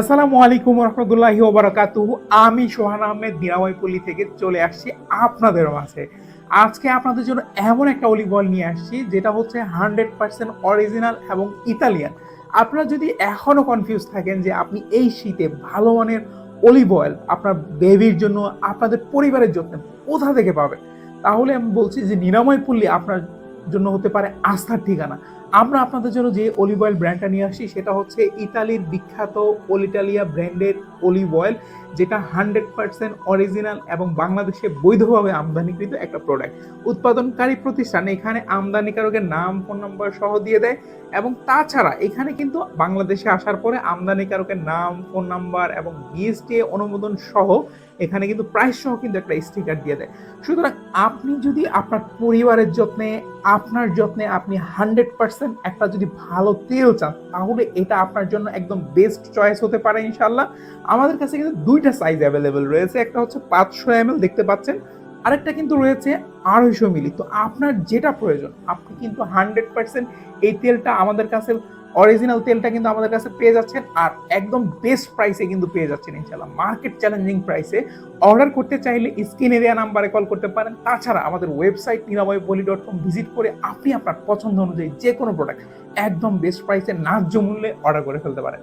আসসালামু আলাইকুম রহমতুল্লাহি ওবরাকাতুহু আমি সোহান আহমেদ নিরাময়পল্লী থেকে চলে আসছি আপনাদের মাঝে। আজকে আপনাদের জন্য এমন একটা অলিভ অয়েল নিয়ে আসছি, যেটা হচ্ছে হান্ড্রেড পার্সেন্ট অরিজিনাল এবং ইতালিয়ান। আপনারা যদি এখনও কনফিউজ থাকেন যে আপনি এই শীতে ভালো মানের অলিভ অয়েল আপনার বেবির জন্য, আপনাদের পরিবারের জন্য কোথা থেকে পাবেন? তাহলে আমি বলছি যে নিরাময়পল্লী আপনার জন্য হতে পারে আস্থার ঠিকানা। আমরা আপনাদের জন্য যে অলিভ অয়েল ব্র্যান্ডটা নিয়ে আসি সেটা হচ্ছে ইতালির বিখ্যাত ওলিটালিয়া ব্র্যান্ডের অলিভ অয়েল যেটা হান্ড্রেড পার্সেন্ট অরিজিনাল এবং বাংলাদেশে বৈধভাবে আমদানিকৃত একটা প্রোডাক্ট উৎপাদনকারী প্রতিষ্ঠান এখানে আমদানিকারকের নাম ফোন নাম্বার সহ দিয়ে দেয় এবং তাছাড়া এখানে কিন্তু বাংলাদেশে আসার পরে আমদানিকারকের নাম ফোন নাম্বার এবং জিএসটি অনুমোদন সহ এখানে কিন্তু প্রাইস সহ কিন্তু একটা স্টিকার দিয়ে দেয়। সুতরাং আপনি যদি আপনার পরিবারের যত্নে, আপনার যত্নে আপনি হান্ড্রেড পার্সেন্ট একটা যদি ভালো তেল চান, তাহলে এটা আপনার জন্য একদম বেস্ট চয়েস হতে পারে ইনশাল্লাহ আমাদের কাছে কিন্তু দুইটা সাইজ অ্যাভেলেবেল রয়েছে। একটা হচ্ছে পাঁচশো এম দেখতে পাচ্ছেন, আরেকটা কিন্তু রয়েছে আড়াইশো মিলি তো আপনার যেটা প্রয়োজন, আপনি কিন্তু হান্ড্রেড পার্সেন্ট এই তেলটা আমাদের কাছে অরিজিনাল তেলটা কিন্তু আমাদের কাছে পেয়ে যাচ্ছেন আর একদম বেস্ট প্রাইসে কিন্তু পেয়ে যাচ্ছেন ইনশাল্লাহ মার্কেট চ্যালেঞ্জিং প্রাইসে অর্ডার করতে চাইলে স্ক্রিন এরিয়া নাম্বারে কল করতে পারেন। তাছাড়া আমাদের ওয়েবসাইট নিরাময় বলি ডট কম ভিজিট করে আপনি আপনার পছন্দ অনুযায়ী যে কোনো প্রোডাক্ট একদম বেস্ট প্রাইসে ন্যায্য মূল্যে অর্ডার করে ফেলতে পারেন।